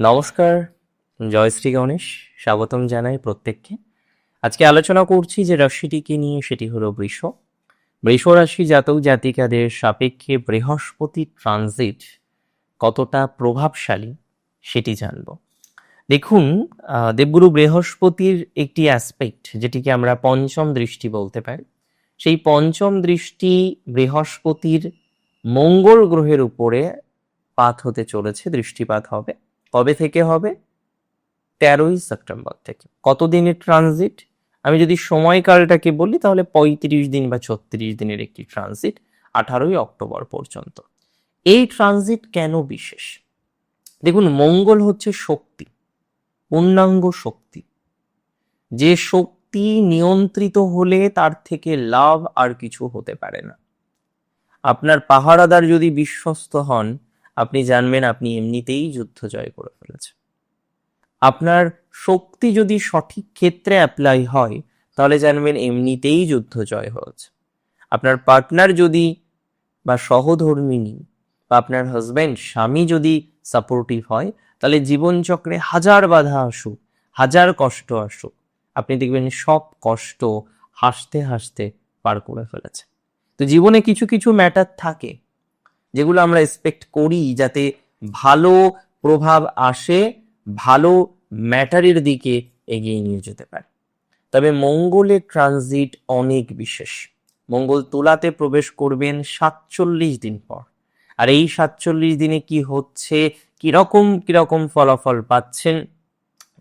নমস্কার, জয় শ্রী গণেশ, স্বাগতম জানাই প্রত্যেককে। আজকে আলোচনা করছি যে রাশিটিকে নিয়ে, সেটি হলো বৃষ। বৃষ রাশি জাতক জাতিকাদের সাপেক্ষে বৃহস্পতি ট্রানজিট কতটা প্রভাবশালী, সেটি জানব। দেখুন দেবগুরু বৃহস্পতির একটি অ্যাসপেক্ট যেটিকে আমরা পঞ্চম দৃষ্টি বলতে পারি। সেই পঞ্চম দৃষ্টি বৃহস্পতির মঙ্গল গ্রহের উপরে পাত হতে চলেছে, দৃষ্টিপাত হবে। কবে থেকে হবে? তেরোই সেপ্টেম্বর থেকে। কতদিনের ট্রানজিট আমি যদি সময়কালটাকে বলি, তাহলে পঁয়ত্রিশ দিন বা ছত্রিশ দিনের একটি ট্রানজিট আঠারোই অক্টোবর পর্যন্ত। এই ট্রানজিট কেন বিশেষ? দেখুন, মঙ্গল হচ্ছে শক্তি, পূর্ণাঙ্গ শক্তি। যে শক্তি নিয়ন্ত্রিত হলে তার থেকে লাভ আর কিছু হতে পারে না। আপনার পাহারাদার যদি বিশ্বস্ত হন আপনি জানবেন আপনি এমনিতেই যুদ্ধ জয় করে ফেলেছেন। আপনার শক্তি যদি সঠিক ক্ষেত্রে অ্যাপ্লাই হয়, তাহলে জানবেন এমনিতেই যুদ্ধ জয় হয়েছে। আপনার পার্টনার যদি বা সহধর্মিনী বা আপনার হাজব্যান্ড স্বামী যদি সাপোর্টিভ হয়, তাহলে জীবনচক্রে হাজার বাধা আসুক, হাজার কষ্ট আসুক। আপনি দেখবেন সব কষ্ট হাসতে হাসতে পার করে ফেলেছে। তো জীবনে কিছু কিছু ম্যাটার থাকে। যেগুলো আমরা এক্সপেক্ট করি যাতে ভালো প্রভাব আসে, ভালো ম্যাটারের দিকে এগিয়ে নিয়ে যেতে পারে। তবে মঙ্গলের ট্রানজিট অনেক বিশেষ। মঙ্গল তুলাতে প্রবেশ করবেন সাতচল্লিশ দিন পর। আর এই সাতচল্লিশ দিনে কি হচ্ছে, কীরকম কীরকম ফলাফল পাচ্ছেন,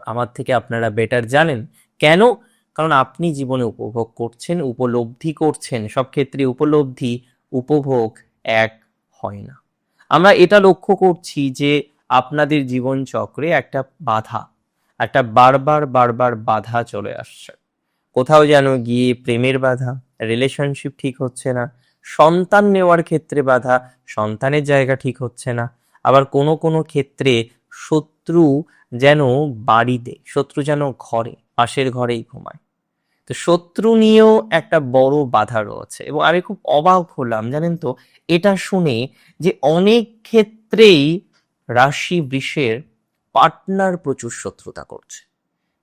আমার থেকে আপনারা বেটার জানেন। কেন? কারণ আপনি জীবনে উপভোগ করছেন, উপলব্ধি করছেন। সব ক্ষেত্রে উপলব্ধি, উপভোগ এক। হয় না। আমরা এটা লক্ষ্য করছি যে আপনাদের জীবন চক্রে একটা বাধা, একটা বারবার বারবার বাধা চলে আসছে। কোথাও যেন গিয়ে প্রেমের বাধা রিলেশনশিপ ঠিক হচ্ছে না, সন্তান নেওয়ার ক্ষেত্রে বাধা, সন্তানের জায়গা ঠিক হচ্ছে না, আবার কোনো কোনো ক্ষেত্রে শত্রু যেন বাড়িতে, শত্রু যেন ঘরে, পাশের ঘরেই ঘুমায়। তো শত্রু নিয়েও একটা বড় বাধা রয়েছে। এবং আমি খুব অবাক হলাম, জানেন তো? এটা শুনে যে অনেক ক্ষেত্রেই রাশি বৃষের পার্টনার প্রচুর শত্রুতা করছে।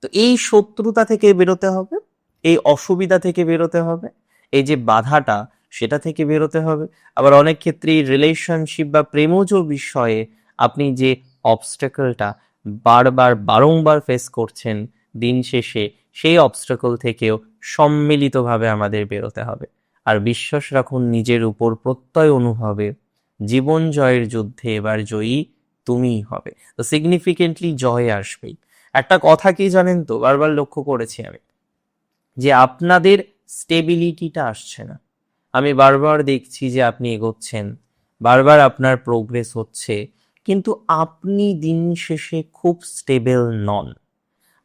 তো এই শত্রুতা থেকে বেরোতে হবে, এই অসুবিধা থেকে বেরোতে হবে, এই যে বাধাটা সেটা থেকে বেরোতে হবে। আবার অনেক ক্ষেত্রেই রিলেশনশিপ বা প্রেমজ বিষয়ে আপনি যে অবস্টেকলটা বারবার, বারংবার ফেস করছেন দিন শেষে সেই অবস্টেকল থেকেও সম্মিলিতভাবে আমাদের বেরোতে হবে। আর বিশ্বাস রাখুন, নিজের উপর প্রত্যয় অনুভবে, জীবন জয়ের যুদ্ধে এবার জয়ী তুমিই হবে। তো সিগনিফিকেন্টলি জয় আসবেই। একটা কথা কি জানেন তো? বারবার লক্ষ্য করেছি আমি। যে আপনাদের স্টেবিলিটিটা আসছে না। আমি বারবার দেখছি যে আপনি এগোচ্ছেন, বারবার আপনার প্রোগ্রেস হচ্ছে, কিন্তু আপনি দিন শেষে খুব স্টেবল নন।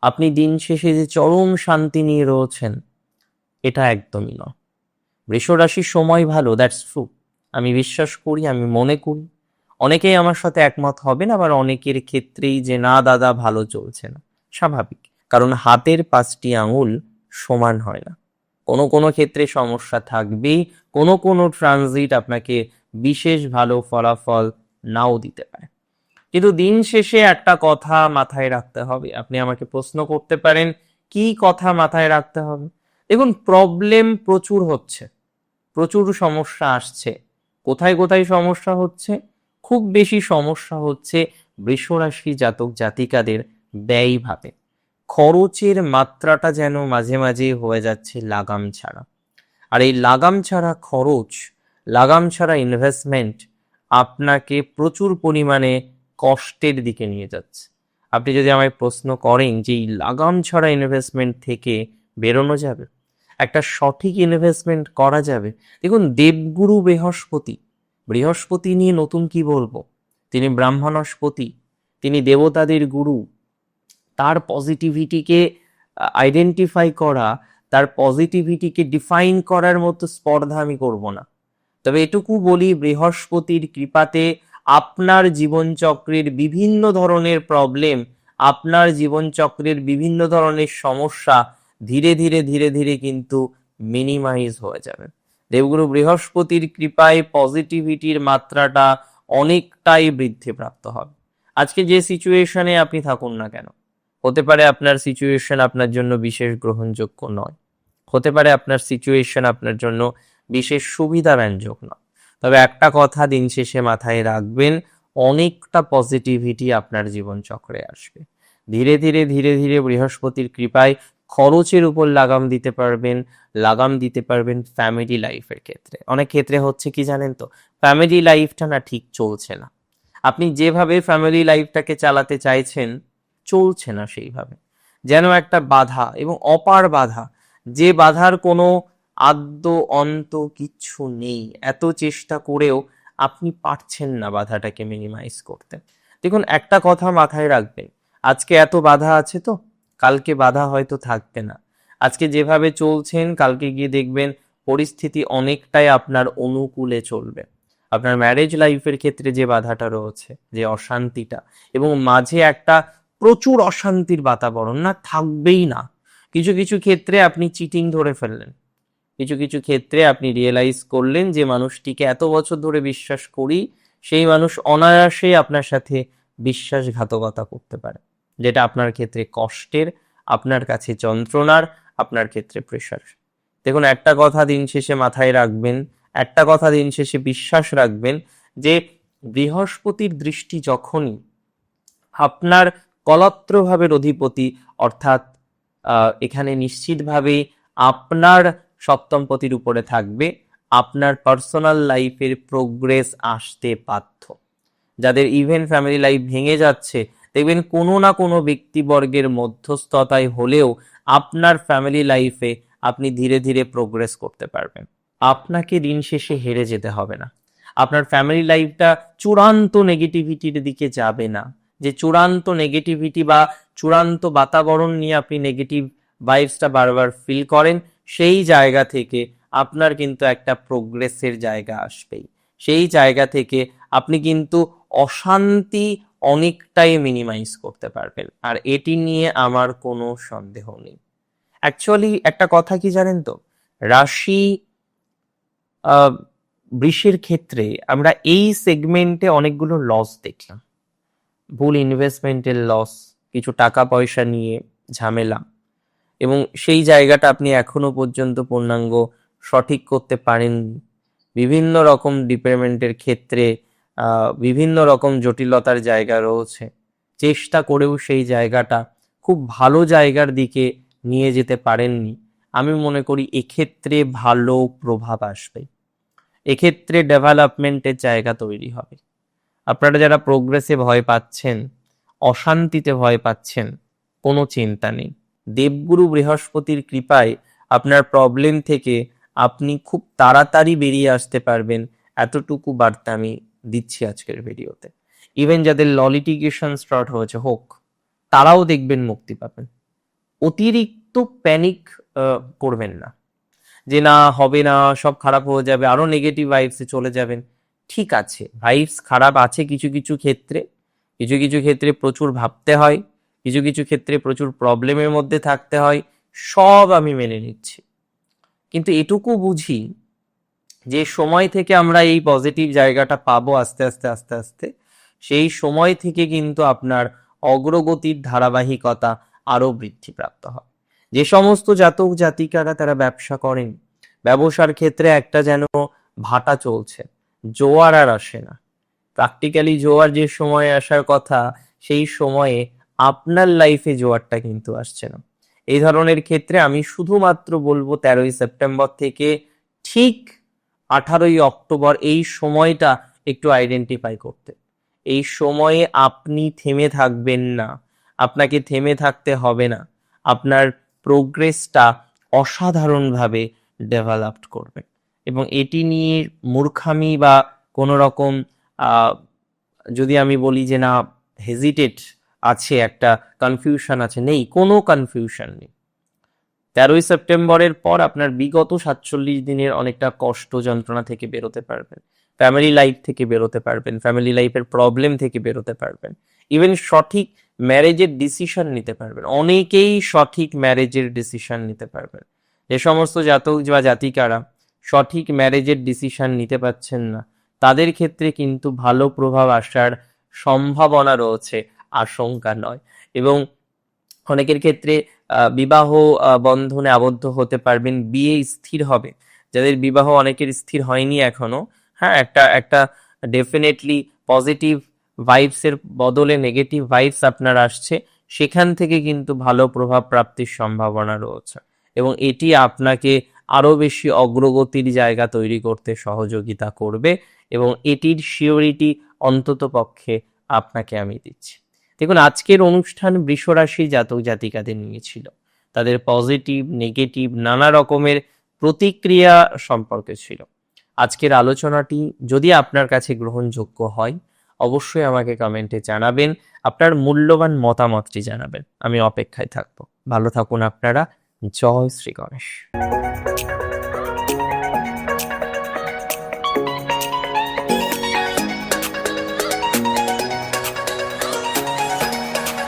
আপনি দিন শেষে যে চরম শান্তি নিয়ে রয়েছেন, এটা একদমই নয়। বৃষরাশির সময় ভালো দ্যাটস ট্রু আমি বিশ্বাস করি, আমি মনে করি। অনেকেই আমার সাথে একমত হবেন, আবার অনেকের ক্ষেত্রেই যে, না, দাদা, ভালো চলছে না। স্বাভাবিক। কারণ হাতের পাঁচটি আঙুল সমান হয় না। কোনো কোনো ক্ষেত্রে সমস্যা থাকবেই, কোনো কোনো ট্রানজিট আপনাকে বিশেষ ভালো ফলাফল নাও দিতে পারে। কিন্তু দিন শেষে একটা কথা মাথায় রাখতে হবে। আপনি আমাকে প্রশ্ন করতে পারেন, কি কথা মাথায় রাখতে হবে? দেখুন প্রবলেম প্রচুর হচ্ছে, প্রচুর সমস্যা আসছে। কোথায় কোথায় সমস্যা হচ্ছে? খুব বেশি সমস্যা হচ্ছে বৃষরাশি জাতক জাতিকাদের ব্যয়ভাবে। খরচের মাত্রাটা যেন মাঝে মাঝে হয়ে যাচ্ছে লাগাম ছাড়া। আর এই লাগাম ছাড়া খরচ, লাগাম ছাড়া ইনভেস্টমেন্ট আপনাকে প্রচুর পরিমাণে কষ্টের দিকে নিয়ে যাচ্ছে। আপনি যদি আমায় প্রশ্ন করেন যে এই লাগাম ছাড়া ইনভেস্টমেন্ট থেকে বেরোনো যাবে? একটা সঠিক ইনভেস্টমেন্ট করা যাবে? দেখুন, দেবগুরু বৃহস্পতি। বৃহস্পতি নিয়ে নতুন কি বলব? তিনি ব্রাহ্মণস্পতি তিনি দেবতাদের গুরু। তার পজিটিভিটিকে আইডেন্টিফাই করা, তার পজিটিভিটিকে ডিফাইন করার মতো স্পর্ধা আমি করব না। তবে এটুকু বলি, বৃহস্পতির কৃপাতে আপনার জীবনচক্রের বিভিন্ন ধরনের প্রবলেম আপনার জীবনচক্রের বিভিন্ন ধরনের সমস্যা ধীরে ধীরে ধীরে ধীরে কিন্তু মিনিমাইজ হয়ে যাবে। দেবগুরু বৃহস্পতির কৃপায় পজিটিভিটির মাত্রাটা অনেকটাই বৃদ্ধিপ্রাপ্ত হবে। আজকে যে সিচুয়েশনে আপনি থাকুন না কেন? হতে পারে আপনার সিচুয়েশন আপনার জন্য বিশেষ গ্রহণযোগ্য নয়। হতে পারে আপনার সিচুয়েশন আপনার জন্য বিশেষ সুবিধাব্যঞ্জক নয়। তবে একটা কথা দিন শেষে মাথায় রাখবেন, অনেকটা পজিটিভিটি আপনার জীবন চক্রে আসবে। ধীরে ধীরে ধীরে ধীরে বৃহস্পতির কৃপায় খরচের উপর লাগাম দিতে পারবেন, লাগাম দিতে পারবেন ফ্যামিলি লাইফের ক্ষেত্রে। অনেক ক্ষেত্রে হচ্ছে কি জানেন তো? ফ্যামিলি লাইফটা না ঠিক চলছে না। আপনি যেভাবে ফ্যামিলি লাইফটাকে চালাতে চাইছেন, চলছে না সেইভাবে। যেন একটা বাধা এবং অপার বাধা, যে বাধার কোনো আদ্য অন্ত কিচ্ছু নেই। এত চেষ্টা করেও আপনি পারছেন না বাধাটাকে মিনিমাইজ করতে। দেখুন, একটা কথা মাথায় রাখবেন। আজকে এত বাধা আছে তো? কালকে বাধা হয়তো থাকবে না। আজকে যেভাবে চলছেন, কালকে গিয়ে দেখবেন পরিস্থিতি অনেকটাই আপনার অনুকূলে চলবে। আপনার ম্যারেজ লাইফের ক্ষেত্রে যে বাধাটা রয়েছে, যে অশান্তিটা, এবং মাঝে একটা প্রচুর অশান্তির বাতাবরণ, না থাকবেই না। কিছু কিছু ক্ষেত্রে আপনি চিটিং ধরে ফেললেন। কিছু কিছু ক্ষেত্রে আপনি রিয়েলাইজ করলেন যে মানুষটিকে এত বছর ধরে বিশ্বাস করি, সেই মানুষ অনায়াসে আপনার সাথে বিশ্বাসঘাতকতা করতে পারে। যেটা আপনার ক্ষেত্রে কষ্টের, আপনার কাছে যন্ত্রণার, আপনার ক্ষেত্রে প্রেশার দেখুন, একটা কথা দিন শেষে মাথায় রাখবেন, একটা কথা দিন শেষে বিশ্বাস রাখবেন যে বৃহস্পতির দৃষ্টি যখনই আপনার কলত্রভাবের অধিপতি অর্থাৎ এখানে নিশ্চিতভাবে আপনার সপ্তমপতির উপরে থাকবে। আপনার পার্সোনাল লাইফের প্রোগ্রেস আসতে বাধ্য। যাদের ইভেন ফ্যামিলি লাইফ ভেঙে যাচ্ছে, দেখবেন কোনো না কোনো ব্যক্তিবর্গের মধ্যস্থতায় হলেও আপনার ফ্যামিলি লাইফে আপনি ধীরে ধীরে প্রোগ্রেস করতে পারবেন। আপনাকে দিন শেষে হেরে যেতে হবে না। আপনার ফ্যামিলি লাইফটা চূড়ান্ত নেগেটিভিটির দিকে যাবে না। যে চূড়ান্ত নেগেটিভিটি বা চূড়ান্ত বাতাবরণ নিয়ে আপনি নেগেটিভ ভাইবসটা বারবার ফিল করেন সেই জায়গা থেকে আপনার কিন্তু একটা প্রোগ্রেসের জায়গা আসবেই। সেই জায়গা থেকে আপনি কিন্তু অশান্তি অনেকটাই মিনিমাইজ করতে পারবেন। আর এটি নিয়ে আমার কোনো সন্দেহ নেই। অ্যাকচুয়ালি একটা কথা কি জানেন তো? রাশি বৃষের ক্ষেত্রে আমরা এই সেগমেন্টে অনেকগুলো লস দেখলাম। ভুল ইনভেস্টমেন্টের লস কিছু টাকা পয়সা নিয়ে ঝামেলা। এবং সেই জায়গাটা আপনি এখনও পর্যন্ত পূর্ণাঙ্গ সঠিক করতে পারেননি। বিভিন্ন রকম ডিপার্টমেন্টের ক্ষেত্রে বিভিন্ন রকম জটিলতার জায়গা রয়েছে। চেষ্টা করেও সেই জায়গাটা খুব ভালো জায়গার দিকে নিয়ে যেতে পারেননি। আমি মনে করি এক্ষেত্রে ভালো প্রভাব আসবে। এক্ষেত্রে ডেভেলপমেন্টের জায়গা তৈরি হবে। আপনারা যারা প্রোগ্রেসে ভয় পাচ্ছেন, অশান্তিতে ভয় পাচ্ছেন, কোনো চিন্তা নেই। দেবগুরু বৃহস্পতির কৃপায় আপনার প্রবলেম থেকে আপনি খুব তাড়াতাড়ি বেরিয়ে আসতে পারবেন। এতটুকু বার্তা আমি দিচ্ছি আজকের ভিডিওতে। ইভেন যাদের ললিটিগেশন স্টার্ট হয়েছে, হোক, তারাও দেখবেন মুক্তি পাবেন। অতিরিক্ত প্যানিক করবেন না। যে না, হবে না, সব খারাপ হয়ে যাবে, আরও নেগেটিভ ভাইবসে চলে যাবেন। ঠিক আছে ভাইবস খারাপ আছে কিছু কিছু ক্ষেত্রে। কিছু কিছু ক্ষেত্রে প্রচুর ভাবতে হয়। কিছু কিছু ক্ষেত্রে প্রচুর প্রবলেমের মধ্যে থাকতে হয়, সব আমি মেনে নিচ্ছি। কিন্তু এটুকু বুঝি যে সময় থেকে আমরা এই পজিটিভ জায়গাটা পাবো আস্তে আস্তে আস্তে আস্তে, সেই সময় থেকে কিন্তু আপনার অগ্রগতির ধারাবাহিকতা আরও বৃদ্ধিপ্রাপ্ত হয়। যে সমস্ত জাতক জাতিকারা তারা ব্যবসা করেন, ব্যবসার ক্ষেত্রে একটা যেন ভাটা চলছে, জোয়ার আর আসে না। প্র্যাকটিক্যালি জোয়ার যে সময়ে আসার কথা, সেই সময়ে আপনার লাইফে জোয়ারটা কিন্তু আসছে না। এই ধরনের ক্ষেত্রে আমি শুধুমাত্র বলব তেরোই সেপ্টেম্বর থেকে ঠিক আঠারোই অক্টোবর এই সময়টা একটু আইডেন্টিফাই করতে। এই সময়ে আপনি থেমে থাকবেন না। আপনাকে থেমে থাকতে হবে না। আপনার প্রোগ্রেসটা অসাধারণভাবে ডেভেলপড করবে। এবং এটি নিয়ে মূর্খামি বা কোনো রকম যদি আমি বলি যে না হেজিটেট আছে, একটা কনফিউশন আছে, নেই, কোনো কনফিউশন নেই। তেরোই সেপ্টেম্বরের পর আপনার বিগত সাতচল্লিশ দিনের অনেকটা কষ্ট যন্ত্রণা থেকে বেরোতে পারবেন। ফ্যামিলি লাইফ থেকে বেরোতে পারবেন ফ্যামিলি লাইফের প্রবলেম থেকে বেরোতে পারবেন। ইভেন সঠিক ম্যারেজের ডিসিশন নিতে পারবেন। অনেকেই সঠিক ম্যারেজের ডিসিশন নিতে পারবেন। যে সমস্ত জাতক বা জাতিকারা সঠিক ম্যারেজের ডিসিশন নিতে পারছেন না, তাদের ক্ষেত্রে কিন্তু ভালো প্রভাব আসার সম্ভাবনা রয়েছে। আশঙ্কা নয়। এবং অনেকের ক্ষেত্রে বিবাহ বন্ধনে আবদ্ধ হতে পারবেন, বিয়ে স্থির হবে। যাদের বিবাহ অনেকের স্থির হয়নি এখনও হ্যাঁ একটা একটা ডেফিনেটলি পজিটিভ ভাইবস এর বদলে নেগেটিভ ভাইবস আপনার আসছে, সেখান থেকে কিন্তু ভালো প্রভাব প্রাপ্তির সম্ভাবনা রয়েছে। এবং এটি আপনাকে আরও বেশি অগ্রগতির জায়গা তৈরি করতে সহযোগিতা করবে এবং এটির শিওরিটি অন্তত পক্ষে আপনাকে আমি দিচ্ছি। দেখুন, আজকের অনুষ্ঠান বৃষরাশি জাতক জাতিকাদের নিয়েছিল তাদের পজিটিভ নেগেটিভ নানা রকমের প্রতিক্রিয়া সম্পর্কে ছিল। আজকের আলোচনাটি যদি আপনার কাছে গ্রহণযোগ্য হয়, অবশ্যই আমাকে কমেন্টে জানাবেন। আপনার মূল্যবান মতামতটি জানাবেন। আমি অপেক্ষায় থাকব। ভালো থাকুন আপনারা। জয় শ্রী গণেশ।